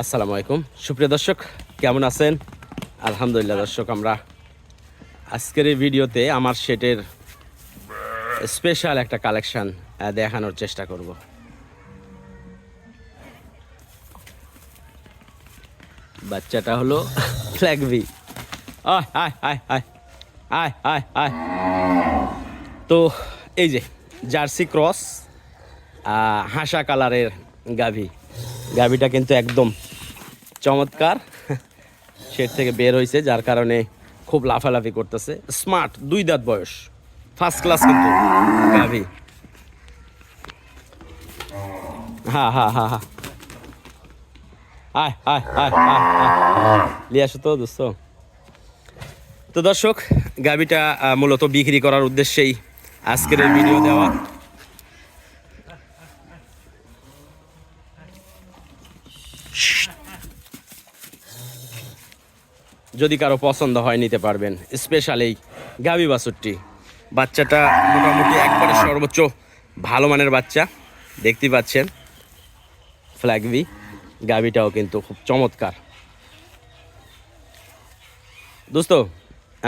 আসসালামু আলাইকুম। সুপ্রিয় দর্শক, কেমন আছেন? আলহামদুলিল্লাহ দর্শক, আমরা আজকের এই ভিডিওতে আমার সেটের স্পেশাল একটা কালেকশন দেখানোর চেষ্টা করব। বাচ্চাটা হলো ফ্ল্যাগবি আয় আয় আয় আয় আয় আয়। তো এই যে জার্সি ক্রস হাসা কালারের গাভি। গাভিটা কিন্তু একদম চমৎকার। সেট থেকে বের হয়েছে যার কারণে খুব লাফালাফি করতেছে। স্মার্ট, দুই দাঁত বয়স। ফার্স্ট ক্লাস কিন্তু গাভি। আয় আয় লিয়ে আসো তো তো দর্শক, গাভিটা মূলত বিক্রি করার উদ্দেশ্যেই আজকের এই ভিডিও দেওয়া। যদি কারও পছন্দ হয়, নিতে পারবেন। স্পেশাল এই গাভি বাছুরটি। বাচ্চাটা মোটামুটি একবারে সর্বোচ্চ ভালো মানের বাচ্চা, দেখতেই পাচ্ছেন। ফ্ল্যাগভি গাভিটাও কিন্তু খুব চমৎকার। দোস্ত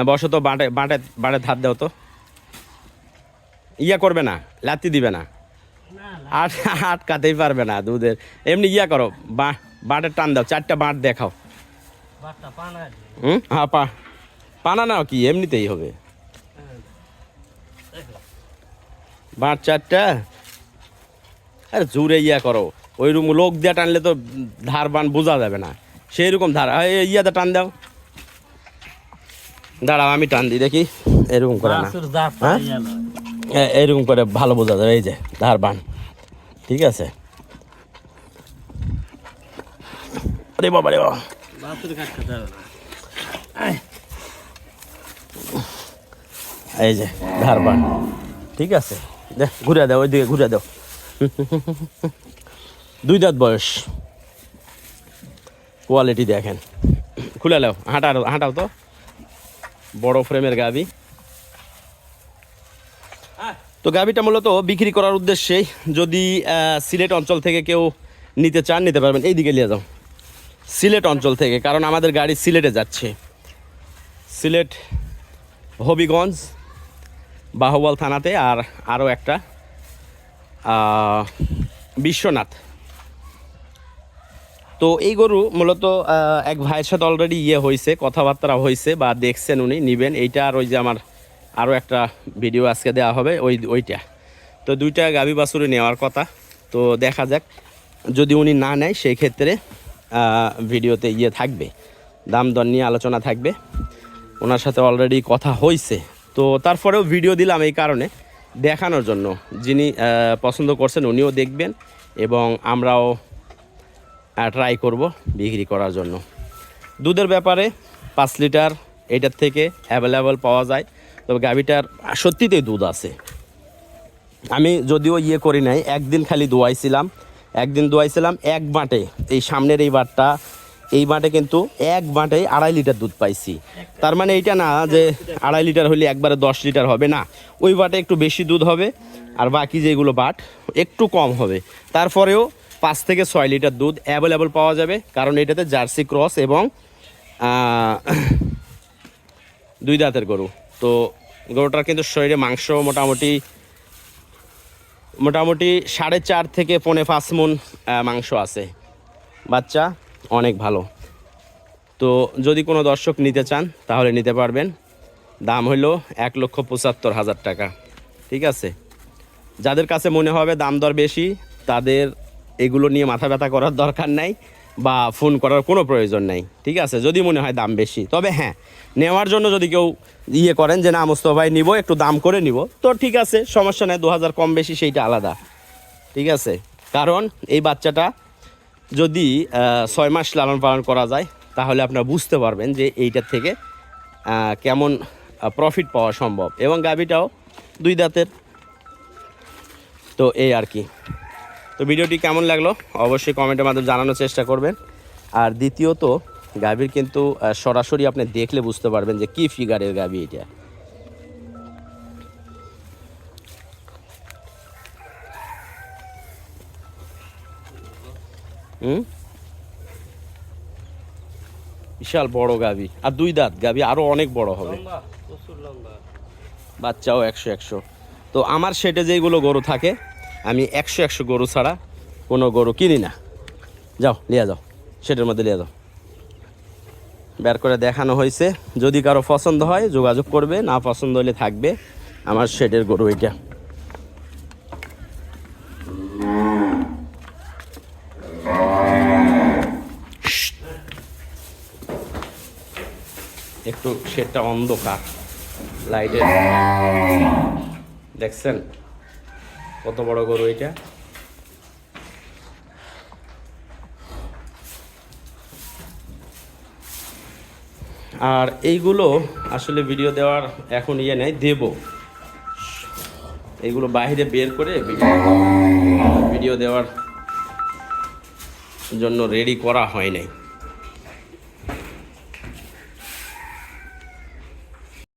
বসো তো, বাঁটে বাঁটে বাঁটে ধার দাও তো। ইয়া করবে না, লাত্তি দিবে না। আট, আটকাতেই পারবে না দুধের। এমনি ইয়া করো, বা, বাঁটের টান দাও, চারটা বাঁট দেখাও। হুম? হ্যাঁ পা পানা নাও কি এমনিতেই হবে। বাঁট চারটা? আরে জোরে ইয়া করো। ওই রকম লোক দিয়ে টানলে তো ধার বান বোঝা যাবে না। সেই রকম ধার ইয়াতে টান দাও। দাঁড়াও আমি টান দিই দেখি। এরকম করে না। হ্যাঁ? এরকম করে ভালো বোঝা যাবে এই যে ধার বান। ঠিক আছে? আরে বাবা রে বাবা। এই যে ধার বান ঠিক আছে? দেখ ঘুরে দাও, ওইদিকে ঘুরে দাও। দুই দাঁত বয়স। কোয়ালিটি দেখেন। খুলে নাও হাঁটা হাঁটাও তো। বড় ফ্রেমের গাবি। তো গাবিটা মূলত বিক্রি করার উদ্দেশ্যে যদি সিলেট অঞ্চল থেকে কেউ নিতে চান, নিতে পারবেন। এইদিকে নিয়ে যাও। সিলেট অঞ্চল থেকে, কারণ আমাদের গাড়ি সিলেটে যাচ্ছে। সিলেট, হবিগঞ্জ, বাহুবল থানাতে আর আরও একটা বিশ্বনাথ। তো এই গরু মূলত এক ভাইয়ের সাথে অলরেডি ইয়ে হয়েছে কথাবার্তা হয়েছে বা দেখছেন উনি, নিবেন। এইটা আর ওই যে আমার আরও একটা ভিডিও আজকে দেওয়া হবে, ওই, ওইটা। তো দুইটা গাভী বাছুরে নেওয়ার কথা। তো দেখা যাক, যদি উনি না নেয়, সেই ক্ষেত্রে ভিডিওতে ইয়ে থাকবে, দাম দর নিয়ে আলোচনা থাকবে। ওনার সাথে অলরেডি কথা হয়েছে তো তারপরেও ভিডিও দিলাম এই কারণে, দেখানোর জন্য। যিনি পছন্দ করছেন উনিও দেখবেন এবং আমরাও ট্রাই করব বিক্রি করার জন্য। দুধের ব্যাপারে পাঁচ লিটার এটার থেকে অ্যাভেলেবল পাওয়া যায়, তবে গাভিটার সত্যিতেই দুধ আছে। আমি যদিও ইয়ে করি নাই, একদিন খালি দোয়াইছিলাম একদিন দোয়াইছিলাম এক বাঁটে, এই সামনের এই বাঁটটা। এই বাঁটে কিন্তু এক বাঁটে আড়াই লিটার দুধ পাইছি। তার মানে এইটা না যে আড়াই লিটার হলে একবারে দশ লিটার হবে না, ওই বাটে একটু বেশি দুধ হবে, আর বাকি যেগুলো বাট একটু কম হবে। তারপরেও পাঁচ থেকে ছয় লিটার দুধ অ্যাভেলেবল পাওয়া যাবে, কারণ এটাতে জার্সি ক্রস এবং দুই দাঁতের গরু। তো গরুটার কিন্তু শরীরে মাংস মোটামুটি মোটামুটি সাড়ে চার থেকে পৌনে পাঁচ মন মাংস আছে। বাচ্চা অনেক ভালো। তো যদি কোনো দর্শক নিতে চান, তাহলে নিতে পারবেন। দাম হলো এক লক্ষ পঁচাত্তর হাজার টাকা। ঠিক আছে? যাদের কাছে মনে হবে দাম দর বেশি, তাদের এগুলো নিয়ে মাথা ব্যথা করার দরকার নাই। বা ফোন করার কোনো প্রয়োজন নাই। ঠিক আছে? যদি মনে হয় দাম বেশি। তবে হ্যাঁ নেওয়ার জন্য যদি কেউ ইয়ে করেন যে, না মুস্তফা ভাই নিব, একটু দাম করে নিব, তো ঠিক আছে, সমস্যা নেই দু হাজার কম বেশি সেইটা আলাদা। ঠিক আছে? কারণ এই বাচ্চাটা যদি ছয় মাস লালন পালন করা যায়, তাহলে আপনারা বুঝতে পারবেন যে এইটার থেকে কেমন প্রফিট পাওয়া সম্ভব। এবং গাভিটাও দুই দাঁতের। তো এই আর কি। তো ভিডিওটি কেমন লাগল? অবশ্যই কমেন্টের মাধ্যমে জানানোর চেষ্টা করবেন। আর দ্বিতীয়ত গাভীর কিন্তু সরাসরি আপনি দেখলে বুঝতে পারবেন যে কি ফিগারের গাভী এটা। হুম? বিশাল বড় গাবি আর দুই দাঁত গাবি আরও অনেক বড় হবে। বাচ্চাও একশো একশো। তো আমার সেটে যেগুলো গরু থাকে আমি একশো একশো গরু ছাড়া কোনো গরু কিনি না। যাও, লিয়া যাও। সেটের মধ্যে লিয়া যাও। বের করে দেখানো হয়েছে। যদি কারও পছন্দ হয়, যোগাযোগ করবে। না পছন্দ হলে থাকবে। আমার শেডের গরু এটা। একটু শেডটা অন্ধকার। লাইটের দেখছেন? কত বড় গরু এটা? আর এইগুলো আসলে ভিডিও দেওয়ার এখন ইয়ে নেই, দেব। এইগুলো বাইরে বের করে ভিডিও দেওয়ার জন্য রেডি করা হয় নাই।